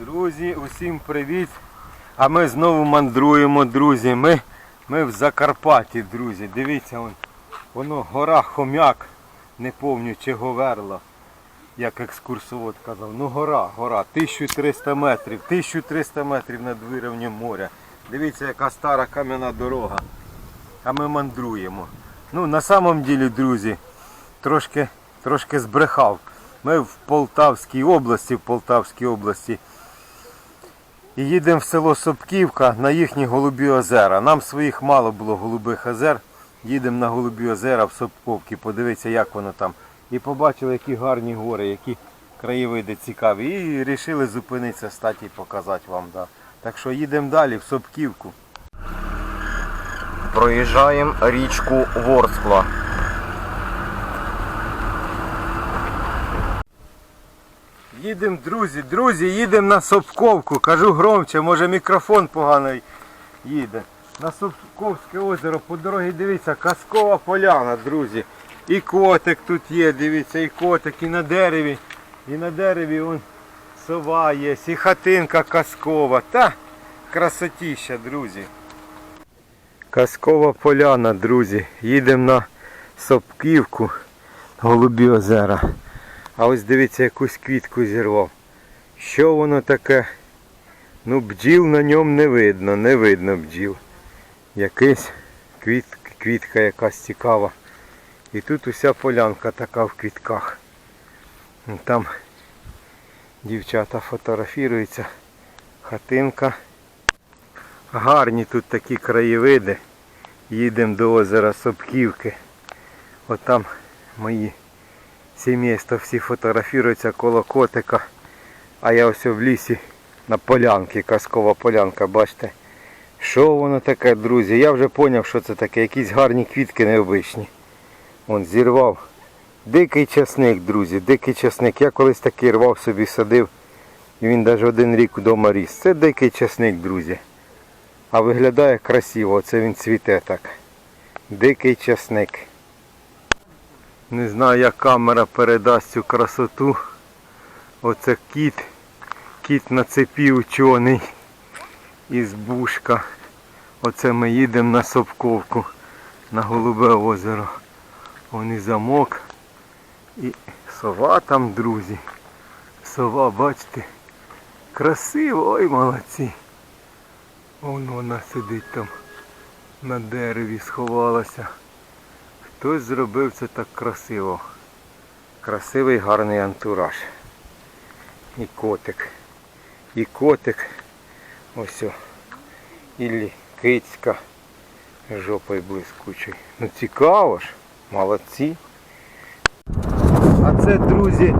Друзі, усім привіт! А ми знову мандруємо, друзі. Ми, ми в Закарпатті, друзі. Дивіться, вон, воно гора Хомяк, не пам'ятаю чи Говерла, як екскурсовод казав. Ну гора, гора, 1300 метрів, 1300 метрів над вирівнем моря. Дивіться, яка стара кам'яна дорога. А ми мандруємо. Ну, на самом ділі, друзі, трошки, трошки збрехав. Ми в Полтавській області, в Полтавській області. І їдемо в село Сопківка на їхні голубі озера. Нам своїх мало було голубих озер. Їдемо на голубі озера в Сопковки, подивитися, як воно там. І побачили, які гарні гори, які краєвиди цікаві. І вирішили зупинитися, статі і показати вам. Да. Так що їдемо далі в Сопківку. Проїжджаємо річку Ворскла. Їдемо, друзі, друзі, їдемо на Сопковку. Кажу громче, може мікрофон поганий їде. На Сопковське озеро по дорозі дивіться, казкова поляна, друзі. І котик тут є, дивіться, і котик, і на дереві. І на дереві он сова є, і хатинка казкова. Та красотіща, друзі. Казкова поляна, друзі. Їдемо на Сопківку, Голубі озера. А ось дивіться, якусь квітку зірвав. Що воно таке? Ну, бджіл на ньому не видно, не видно бджіл. Якийсь квіт, квітка якась цікава. І тут уся полянка така в квітках. Там дівчата фотографіруються. Хатинка. Гарні тут такі краєвиди. Їдемо до озера Сопківки. От там мої сімейство всі фотографуються коло котика. А я ось в лісі на полянці, казкова полянка, бачите. Що воно таке, друзі? Я вже зрозумів, що це таке. Якісь гарні квітки необичні. Вон зірвав. Дикий часник, друзі, дикий часник. Я колись такий рвав собі, садив. І він навіть один рік вдома ріс. Це дикий часник, друзі. А виглядає красиво, оце він цвіте так. Дикий часник. Не знаю, як камера передасть цю красоту. Оце кіт. Кіт на цепі учений із бушка. Оце ми їдемо на Сопковку, на Голубе озеро. Вон і замок. І сова там, друзі. Сова, бачите, красиво, ой молодці. Вон вона сидить там на дереві, сховалася. Хтось зробив це так красиво. Красивий гарний антураж. І котик. І котик. Ось о. Іллі кицька. Жопою блискучою. Ну цікаво ж. Молодці. А це, друзі,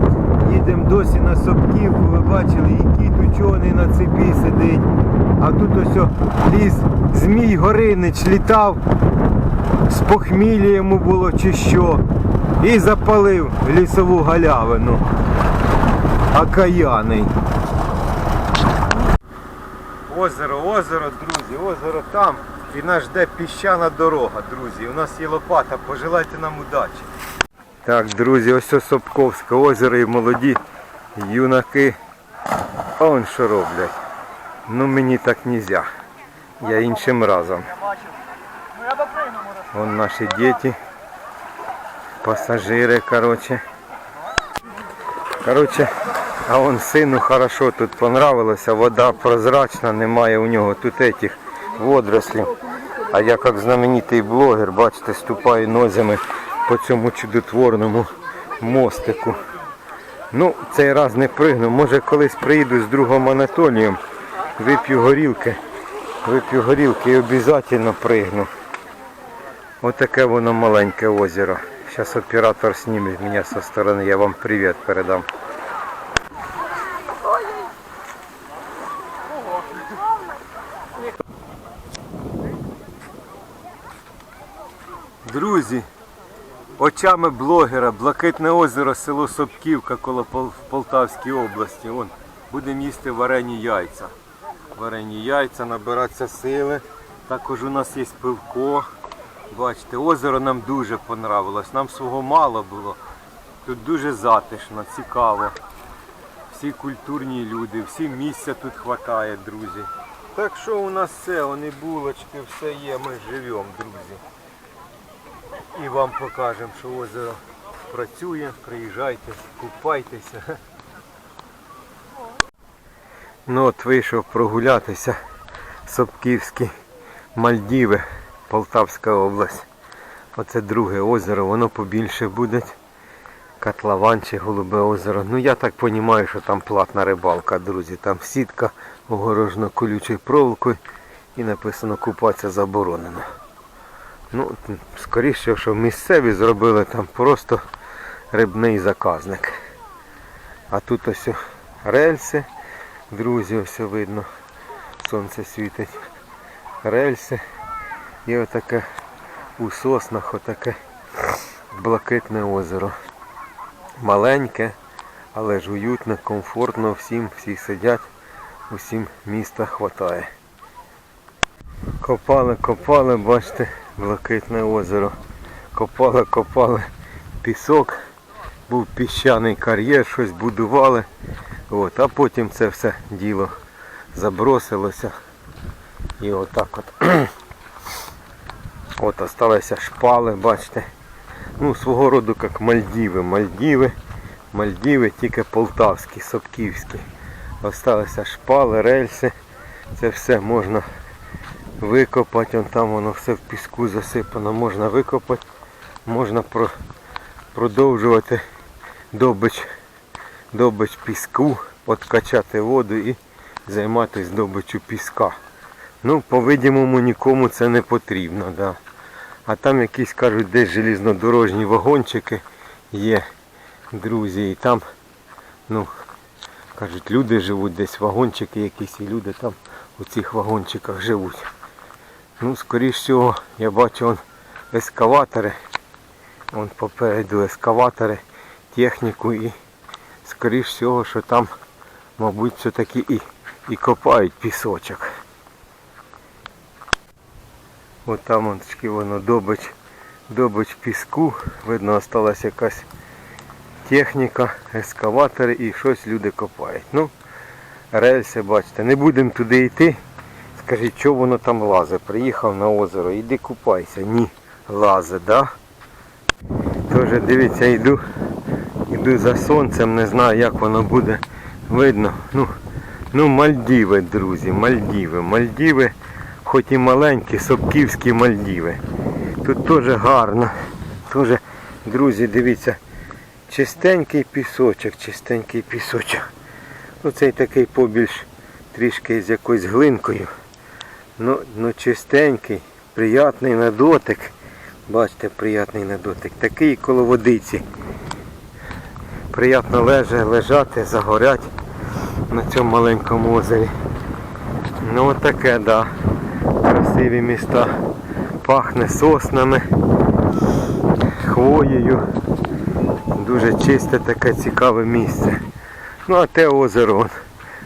їдемо досі на Сопківку. Ви бачили, і кіт учений на цепі сидить. А тут ось о, ліс Змій Горинич літав з похмілля йому було чи що. І запалив лісову галявину. Акаяний. Озеро, озеро, друзі, озеро там. І нас жде піщана дорога, друзі. У нас є лопата, пожелайте нам удачі. Так, друзі, ось ось Сопковське озеро і молоді юнаки. А он що роблять. Ну мені так нельзя. Я іншим разом. Вон наші діти. Пасажири, короче. Короче, а вон сину хорошо тут понравилося. Вода прозрачна, немає у нього тут этих водорослів. А я як знаменитий блогер, бачите, ступаю нозями по цьому чудотворному мостику. Ну, цей раз не пригну. Може колись приїду з другом Анатолієм, вип'ю горілки. Вип'ю горілки і обов'язково пригну. Отаке воно маленьке озеро. Зараз оператор сніме мене зі сторони, я вам привіт передам. Друзі, очами блогера, Блакитне озеро, село Сопківка коло Пол- в Полтавській області. Вон, будемо їсти варені яйця. Варені яйця, набиратися сили. Також у нас є пивко. Бачите, озеро нам дуже понравилось. Нам свого мало було. Тут дуже затишно, цікаво. всі культурні люди, всім місця тут хватає, друзі. Так що у нас все, вони булочки, все є, ми живемо, друзі. І вам покажемо, що озеро працює, приїжджайте, купайтеся. Ну от вийшов прогулятися Сопківські Мальдіви, Полтавська область. Оце друге озеро, воно побільше буде. Котлован чи Голубе озеро. Ну я так розумію, що там платна рибалка, друзі. Там сітка огорожена колючою проволокою і написано купатися заборонено. Ну, скоріше, що місцеві зробили там просто рибний заказник. А тут ось рельси, друзі, ось видно. Сонце світить. Рельси. І отаке у соснах отаке блакитне озеро. Маленьке, але ж уютне, комфортно всім, всі сидять, усім міста хватає. Копали, копали, бачите, блакитне озеро. Копали, копали пісок, був піщаний кар'єр, щось будували. От, а потім це все діло забросилося. І отак от. От осталися шпали, бачите. Ну, свого роду як Мальдіви. Мальдіви, Мальдіви тільки полтавські, сопківські. Осталися шпали, рельси. Це все можна викопати. Вон там воно все в піску засипано. Можна викопати, можна про, продовжувати добич, добич піску, откачати воду і займатися добичю піска. Ну, по-видимому, нікому це не потрібно. Да. А там якісь кажуть, десь железнодорожні вагончики є, друзі, і там, ну, кажуть, люди живуть, десь вагончики якісь, і люди там у цих вагончиках живуть. Ну, скоріш всього, я бачу вон ескаватори. Вон попереду ескаватори, техніку і скоріш всього, що там, мабуть, все-таки і, і копають пісочок. От там он воно добич, добич піску. Видно, осталась якась техніка, ескаватори і щось люди копають. Ну, рельси, бачите, не будемо туди йти. Скажіть, що воно там лазить? Приїхав на озеро, іди купайся. Ні, лазить, да? Тож дивіться, йду, йду за сонцем, не знаю як воно буде видно. Ну, ну Мальдіви, друзі, Мальдіви, Мальдіви хоч і маленькі, Сопківські Мальдіви. Тут теж гарно. Теж, друзі, дивіться, чистенький пісочок, чистенький пісочок. Оцей такий побільш трішки з якоюсь глинкою. Ну, ну чистенький, приятний на дотик. Бачите, приятний на дотик. Такий коло водиці. Приятно леже, лежати, загорять на цьому маленькому озері. Ну таке, да. Красиві міста. Пахне соснами, хвоєю. Дуже чисте таке цікаве місце. Ну а те озеро,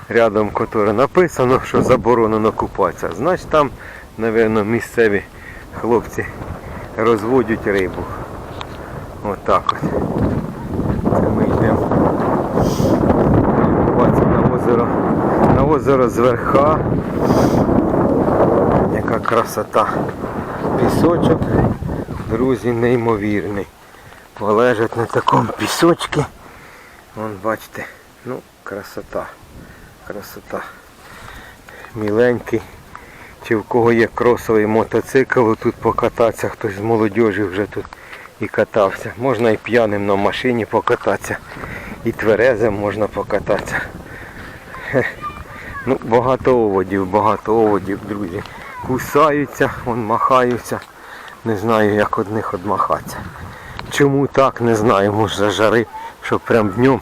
рядом котре написано, що заборонено купатися. Значить там, мабуть, місцеві хлопці розводять рибу. Отак от. Це ми йдемо. Купатися на озеро. На озеро зверха. Яка красота. Пісочок, друзі, неймовірний. Полежать на такому пісочці. Вон бачите, ну, красота. Красота. Міленький. Чи в кого є кросовий мотоцикл, тут покататися, хтось з молодіжі вже тут і катався. Можна і п'яним на машині покататися, і тверезим можна покататися. Ну, багато оводів, багато оводів, друзі. Кусаються, вон махаються. Не знаю, як од них одмахатися. Чому так, не знаю, може жари, що прям днем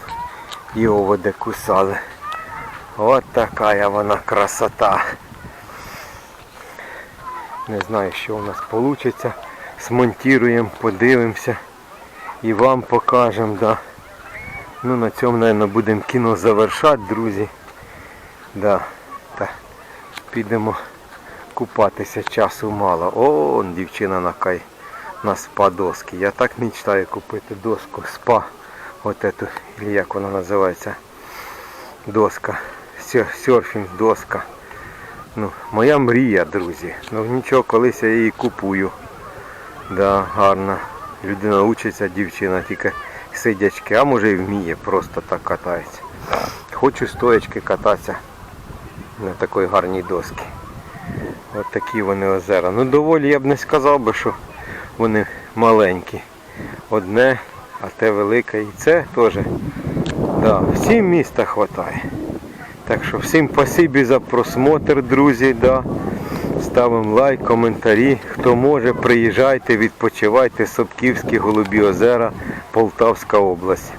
і оводи кусали. От така вона красота. Не знаю, що у нас вийде. Смонтуємо, подивимося і вам покажемо. Да. Ну на цьому, мабуть, будемо кіно завершати, друзі. Да. Та підемо купатися часу мало. О, дівчина на кай на спа доски. Я так мечтаю купити доску спа. От эту, или як вона називається. доска. сер- Серфінг доска. Ну, моя мрія, друзі. Ну нічого, колись я її купую. Да, гарна. Людина учиться, дівчина, тільки сидячки, а може і вміє, просто так катається. Хочу стоячки кататися на такій гарній досці. От такі вони озера. Ну доволі я б не сказав би, що вони маленькі. Одне, а те велике. І це теж. Да, всім міста вистачає. Так що всім спасибі за просмотр, друзі. Да. Ставимо лайк, коментарі. Хто може, приїжджайте, відпочивайте. Сопківські Голубі озера, Полтавська область.